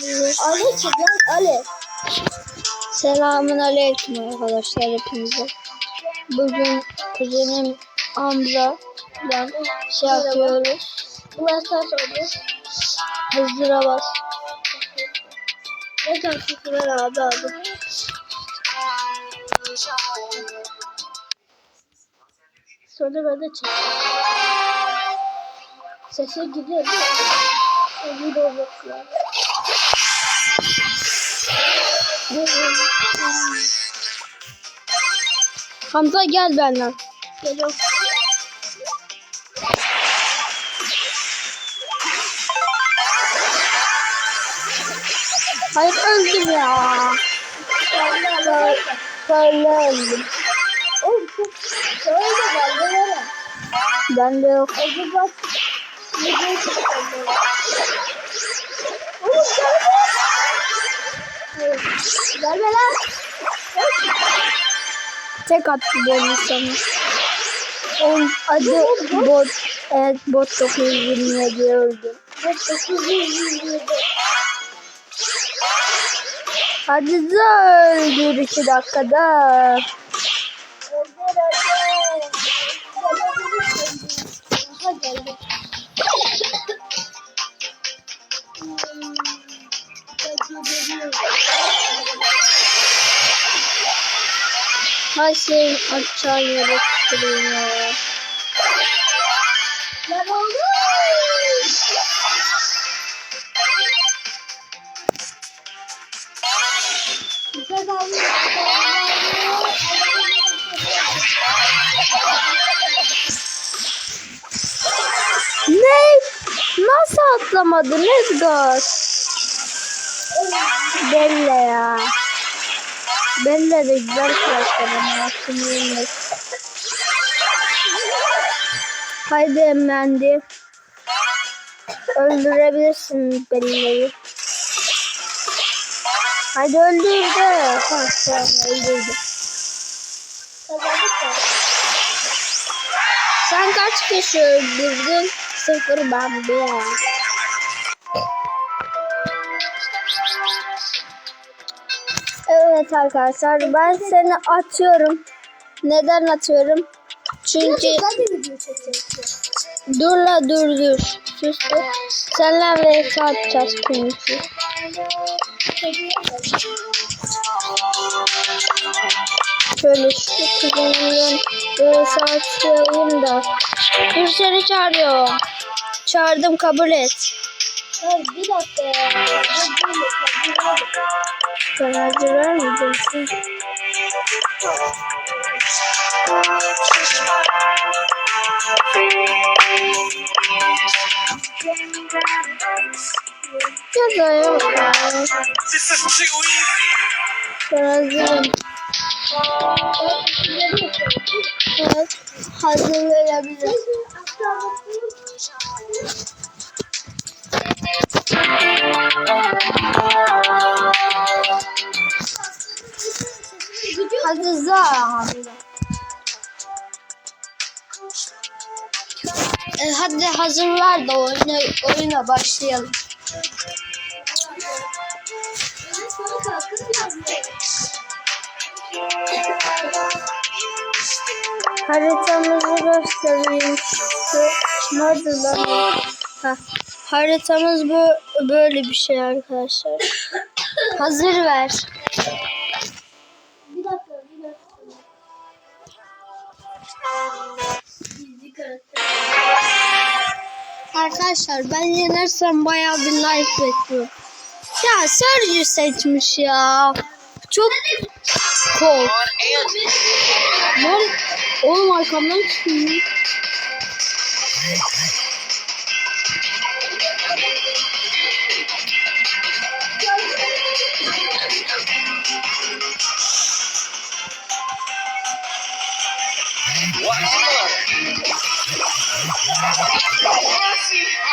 Ali çık lan Ali. Selamun aleyküm arkadaşlar hepinize. Bugün kuzenim Hamza ile şey yapıyoruz. Bunlar sen söyle. Hızlıra bas. Ne kadar şükürler abi abi. Sonra ben de çık. Sese gidiyor değil mi? Bir de Hamza gel benden. Geliyorum. Hayır öldüm ya. Öldüm. Şöyle geldi valla. Ben de yok. Oğlum gelme. Lan. Tek attı benim sana. Oğlum adı bot. Evet bot 927 öldü. Bak 927. Hadi da öldür 2 dakikada. Öldür öldür. Hay şey aşağı yere. Lan oldu. Ne? Nasıl atlamadı Nezgar? Bella ya. Bella de güzel ama hakkını yemek. Haydi Mendi. Öldürebilirsin Bella'yı. Hadi öldür de. Ha, tamam öldürdü. Sen kaç kişi öldürdün? Sıfır ben bir. Evet arkadaşlar ben seni atıyorum. Neden atıyorum? Çünkü dur la dur dur. Sus dur. Seninle vs atacağız çünkü. Şöyle şu kuzenimden vs atayım da. Dur seni çağırıyor. Çağırdım kabul et. Bir dakika ya. Hazır vermeyeceksin. Ya da yok ya. Hazırım. Evet. Hazır verebilirim. Hadi za. E, hadi hazır ver de oyuna, oyuna başlayalım. Haritamızı göstereyim. Nerede lan? Ha. Haritamız bu böyle bir şey arkadaşlar. Hazır ver. Arkadaşlar ben yenersem bayağı bir like bekliyorum. Ya Sergio seçmiş ya. Çok kork. Lan oğlum arkamdan çıkıyor.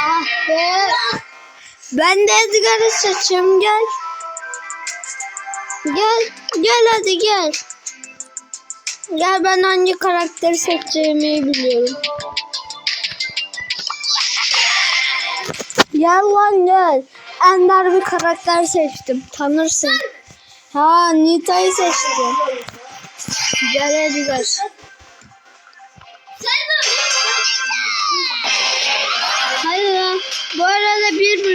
Ah be. Ben de Edgar'ı seçeyim gel. Gel gel hadi gel. Gel ben hangi karakteri seçeceğimi biliyorum. Gel lan gel. ender bir karakter seçtim. Tanırsın. Ha Nita'yı seçtim. Gel Edgar.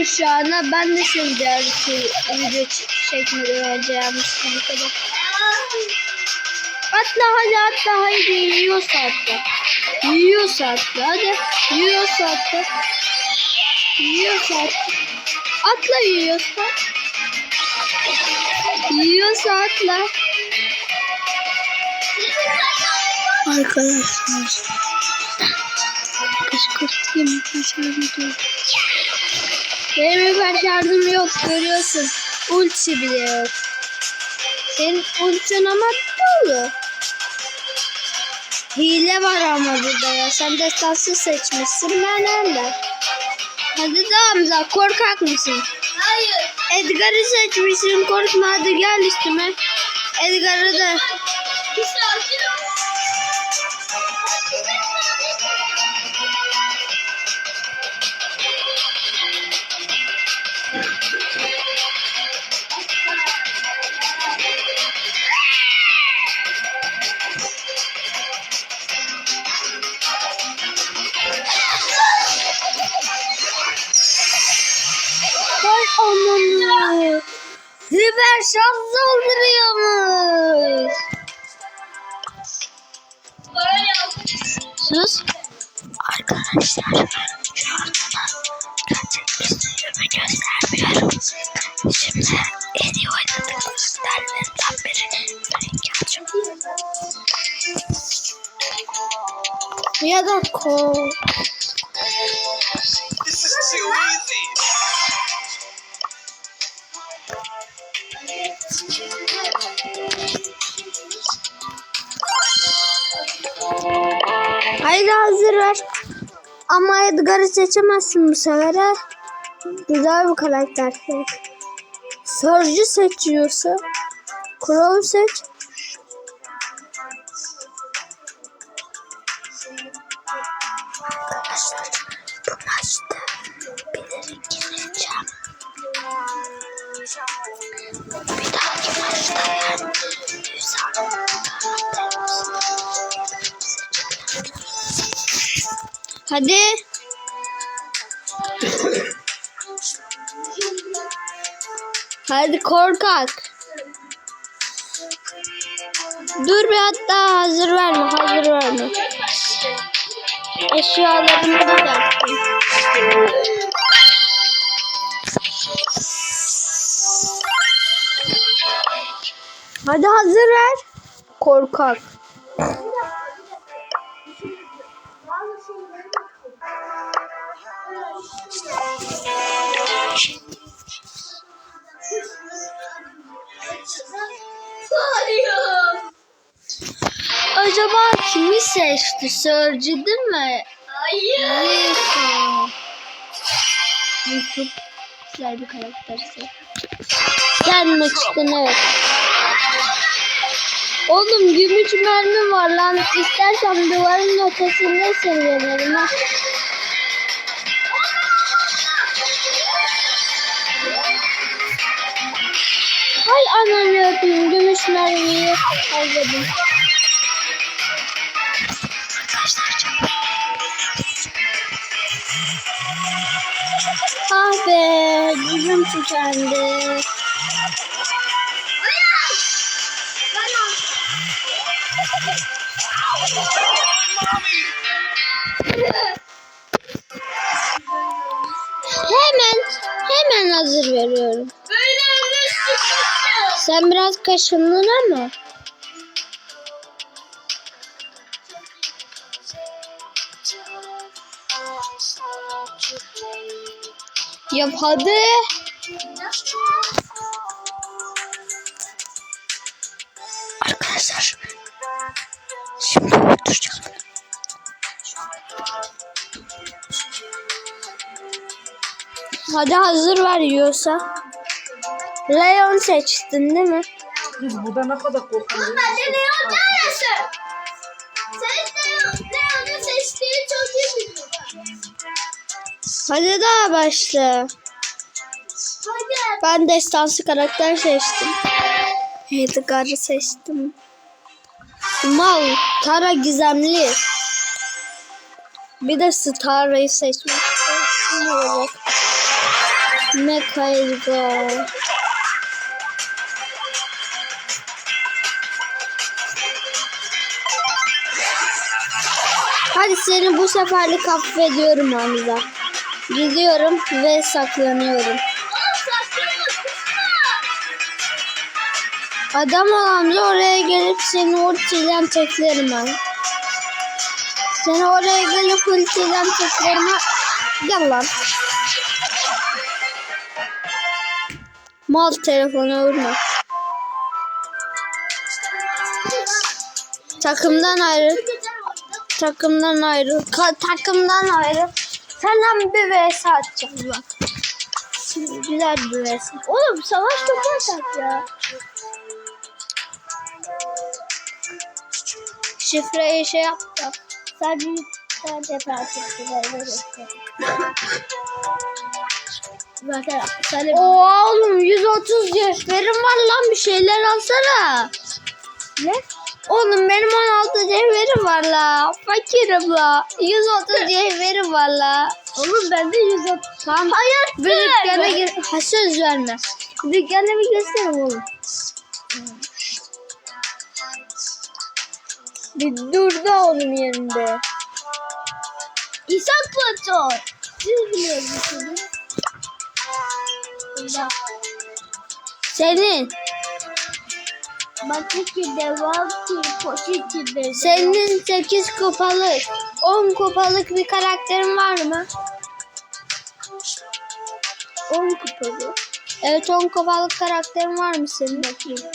Bir şu anda ben de şimdi bir video çekmeden önce yapmıştım. Atla hadi atla hadi yiyorsa atla. Yiyorsa atla hadi. Yiyorsa atla. Yiyorsa atla. Atla yiyorsa. Yiyorsa atla. Arkadaşlar. Kışkırtayım başardım. Benim bir başardım yok görüyorsun. Ulti bile yok. Senin ultin ama dolu. Hile var ama burada ya. Sen destansı seçmişsin. Ben öyle. Hadi de Hamza korkak mısın? Hayır. Edgar'ı seçmişsin. Korkma hadi gel üstüme. Edgar'ı da. Ya da kol. Haydi hazır ver. Ama Edgar'ı seçemezsin bu sefer. Güzel bir karakter. Surge'ü seçiyorsa. Crow seç. Hadi. Hadi korkak. Dur bir hatta hazır verme, hazır verme. Eşyalarımı düzelttim. Hadi hazır ver. Korkak. Acaba kimi seçti? Sörcü değil mi? Hayır. Neyse. YouTube güzel bir karakterse. Sen mi çıktın evet. Oğlum gümüş mermi var lan. İstersen duvarın ötesinde seviyorum ha. Hay ananı öpeyim gümüş mermiyi harcadım. Ah be, gücüm tükendi. Kaşındın ama. Yap hadi. Arkadaşlar. Şimdi oturacağım. Hadi hazır ver yiyorsa. Leon seçtin değil mi? Biz burada ne kadar korkuyoruz. Bence Leon neredesin? Sen Leon, Leon'un seçtiğini çok iyi biliyorsun. Hadi daha başla. Hayır. Ben destansı karakter seçtim. Edgar'ı seçtim. Mal, Tara gizemli. Bir de Star'ı seçmek istiyorum. Ne olacak? Hadi seni bu seferlik affediyorum Hamza. Gidiyorum ve saklanıyorum. Adam olan da oraya gelip seni ultiyle teklerim ben. Seni oraya gelip ultiyle teklerim. Gel lan. Mal telefona vurma. Takımdan ayrı. Takımdan ayrı. Ka- takımdan ayrı. Senden bir vs atacağım bak. Şimdi güzel bir vs. Oğlum savaş topu atak ya. Şifreyi şey yaptım. Sadece sen defa çıktılar. Zaten Oğlum 130 cevherim var lan bir şeyler alsana. ne? Oğlum benim 16 cevherim var la. Fakirim la. 130 cevherim var la. Oğlum bende 130. Tamam. Hayır. Bir dükkana gir. Ha söz verme. Dükkana bir göstereyim oğlum. Bir dur da oğlum yerinde. İshak Patron. Siz biliyor musunuz? Ya. Senin. Bakın ki devam ki poşet gibi. Senin 8 kupalık, 10 kupalık bir karakterin var mı? 10 kupalı. Evet 10 kupalık karakterin var mı senin? Bakayım.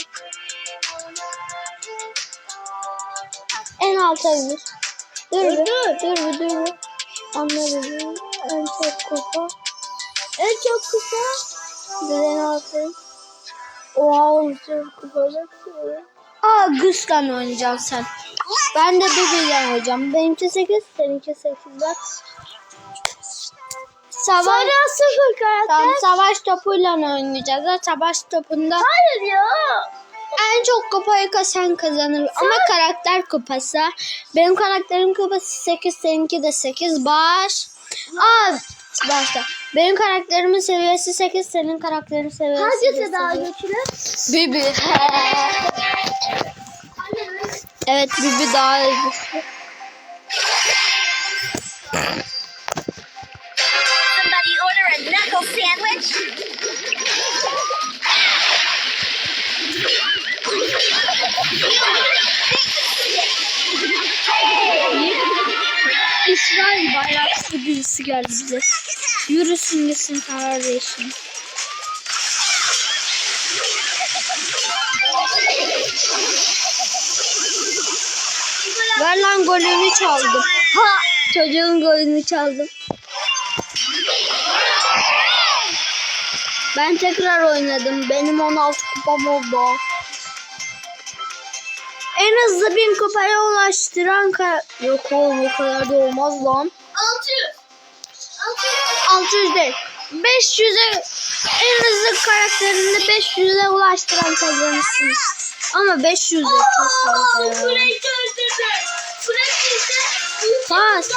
En alta bir. Dur Dur, bir, dur bir, dur bir. Anladım. En çok kupa. En çok kupa. Bir en alta. Oha 10 kupalı. Aa Gus'la oynayacaksın sen. Ben de Bibi'yle oynayacağım. Benimki 8, seninki 8 bak. Savaş, Sonra sıfır karakter. tamam, savaş topuyla oynayacağız. Savaş topunda Hayır ya. en çok kupayı kasan kazanır. Ama karakter kupası. Benim karakterim kupası 8, seninki de 8. Baş. Aa, başla. Benim karakterimin seviyesi 8, senin karakterin seviyesi Hangisi daha sekiz. güçlü? Bibi. evet Bibi daha güçlü. Somebody order a knuckle sandwich? İsrail bayraklı birisi geldi bize. Yürüsün gitsin kardeşim. Ver lan golünü çaldım. Ha! Çocuğun golünü çaldım. Ben tekrar oynadım. Benim 16 kupam oldu. En hızlı bin kupaya ulaştıran ka Yok oğlum o kadar da olmaz lan. 600. 600 değil. 500'e en hızlı karakterini 500'e ulaştıran kazanırsınız. Ama 500 de çok fazla. Bas.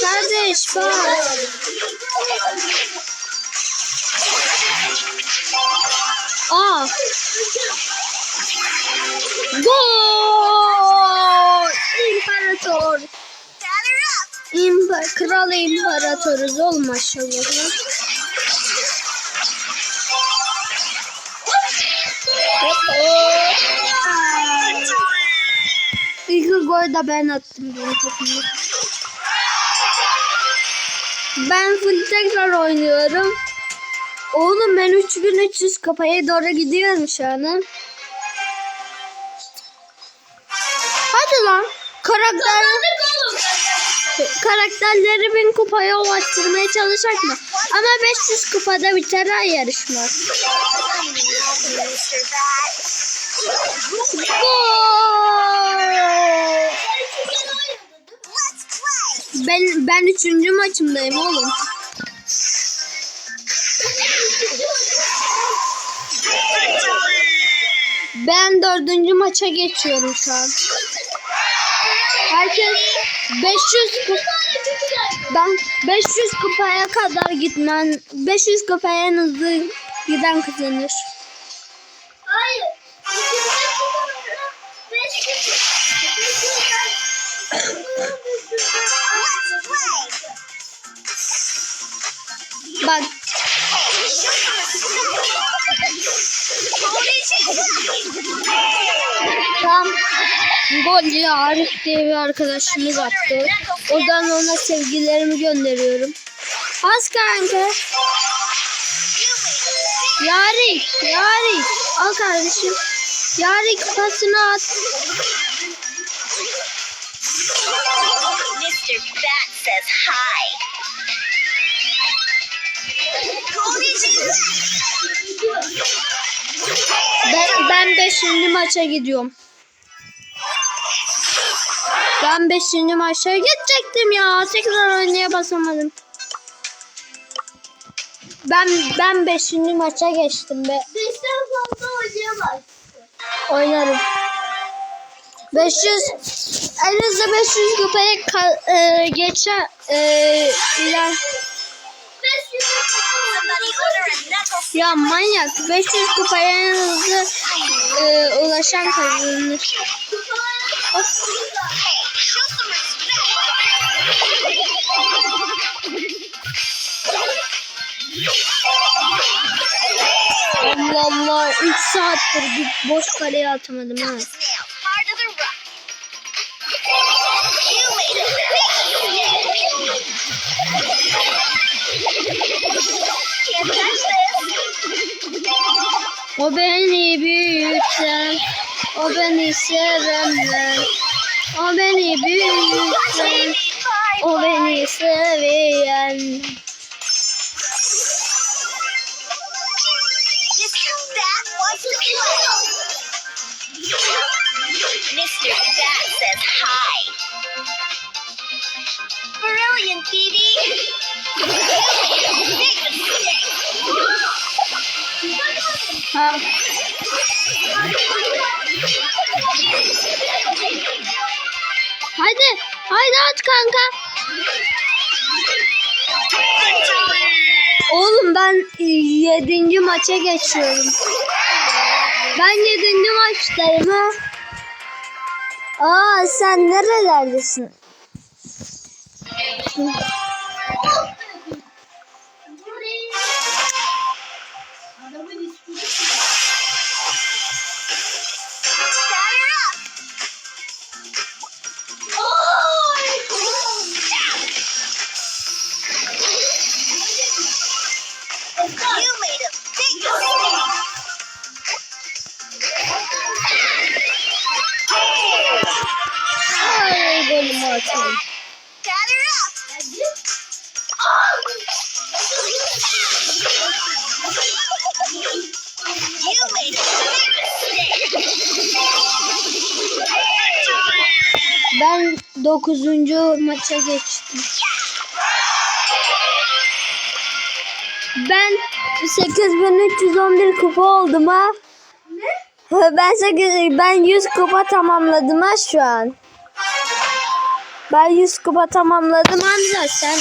Kardeş bas. Aa. Gol! İmparator. Kral imparatoruz oğlum maşallah. İlk gol da ben attım benim takımda. Ben full tekrar oynuyorum. Oğlum ben 3300 kapaya doğru gidiyorum şu an. Hadi lan. Karakter, karakterlerimin kupaya ulaştırmaya çalışacak mı? Ama 500 kupada biter ay yarışmaz. Ben ben üçüncü maçımdayım oğlum. Ben dördüncü maça geçiyorum şu an. Herkes 500 kupa. Ben 500 kupaya kadar gitmen, 500 kupaya en hızlı giden kazanır. Hayır. Bak tam golcü Arif diye bir arkadaşımız attı. Oradan ona sevgilerimi gönderiyorum. Az kanka. Yarik, Yarik. Al kardeşim. Yarik pasını at. Mr. Bat says hi. Ben, ben beşinci maça gidiyorum. Ben beşinci maça gidecektim ya. Tekrar oynaya basamadım. Ben ben beşinci maça geçtim be. Beşten fazla oynayamaz. Oynarım. 500 en hızlı 500 kupaya e, geçer e, iler. Ya manyak 500 kupaya en hızlı e, ulaşan kazanır. Respect. Allah Allah 3 saattir bir boş kaleye atamadım ha. Can't touch this. O beni büyüten, o beni sevenler. O beni büyüten, o beni seven. Mr. Bat wants to play. Mr. Bat says hi. Brilliant, Phoebe. Big mistake. Ha. Hadi, haydi at kanka. Oğlum ben e, yedinci maça geçiyorum. Ben yedinci maçtayım ha. Aa sen nerelerdesin? Ben dokuzuncu maça geçtim. Ben 8311 kupa oldum ha. Ne? Ben 8, ben 100 kupa tamamladım ha şu an. Ben 100 kupa tamamladım Hamza sen.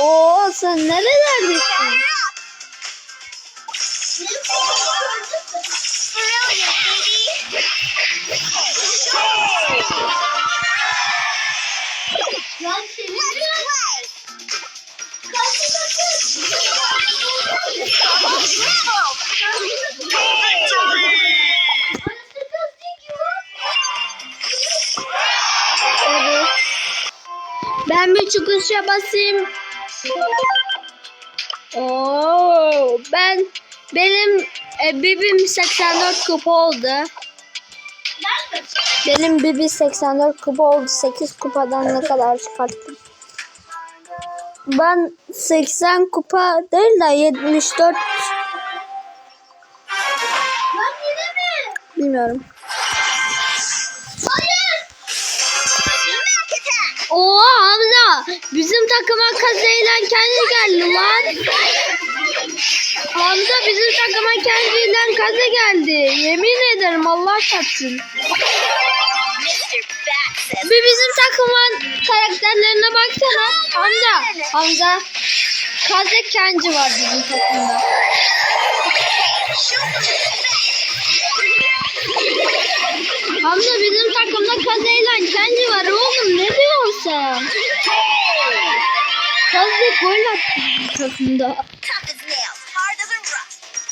Oo sen nerelerdesin? Ben bir çıkışa basayım. Oo, ben benim e, bibim 84 kupa oldu. Benim bibi 84 kupa oldu. 8 kupadan ne kadar çıkarttım? Ben 80 kupa değil de 74 Lan yine mi? bilmiyorum. Hayır. Oha Hamza bizim takıma kazayla kendi geldi lan. Hamza bizim takıma kendinden kaza geldi. Yemin ederim Allah çarpsın. Bir bizim takımın karakterlerine baksana. Hamza. Hamza. Kaze Kenci var bizim takımda. Hamza bizim takımda Kaze ile Kenci var oğlum ne diyorsun sen? Kaze gol attı bizim takımda.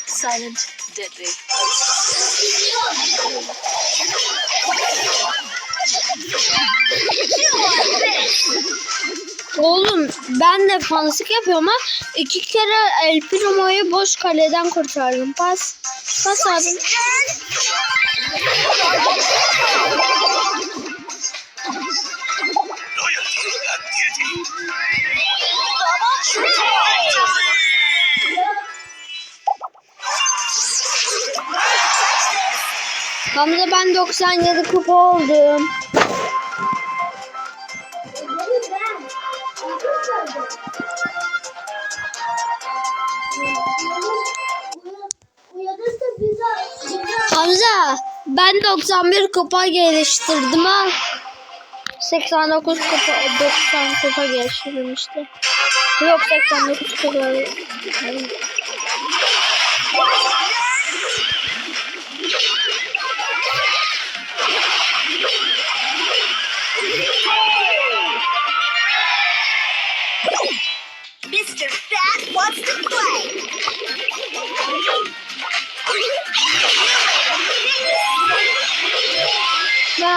Silent, deadly. Oğlum ben de fanslık yapıyorum ama iki kere El Primo'yu boş kaleden kurtardım. Pas. Pas abi. Hamza ben 97 kupa oldum. Hamza ben 91 kupa geliştirdim ha. 89 kupa 90 kupa geliştirdim işte. Yok 89 kupa.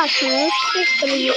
不是，怎么有？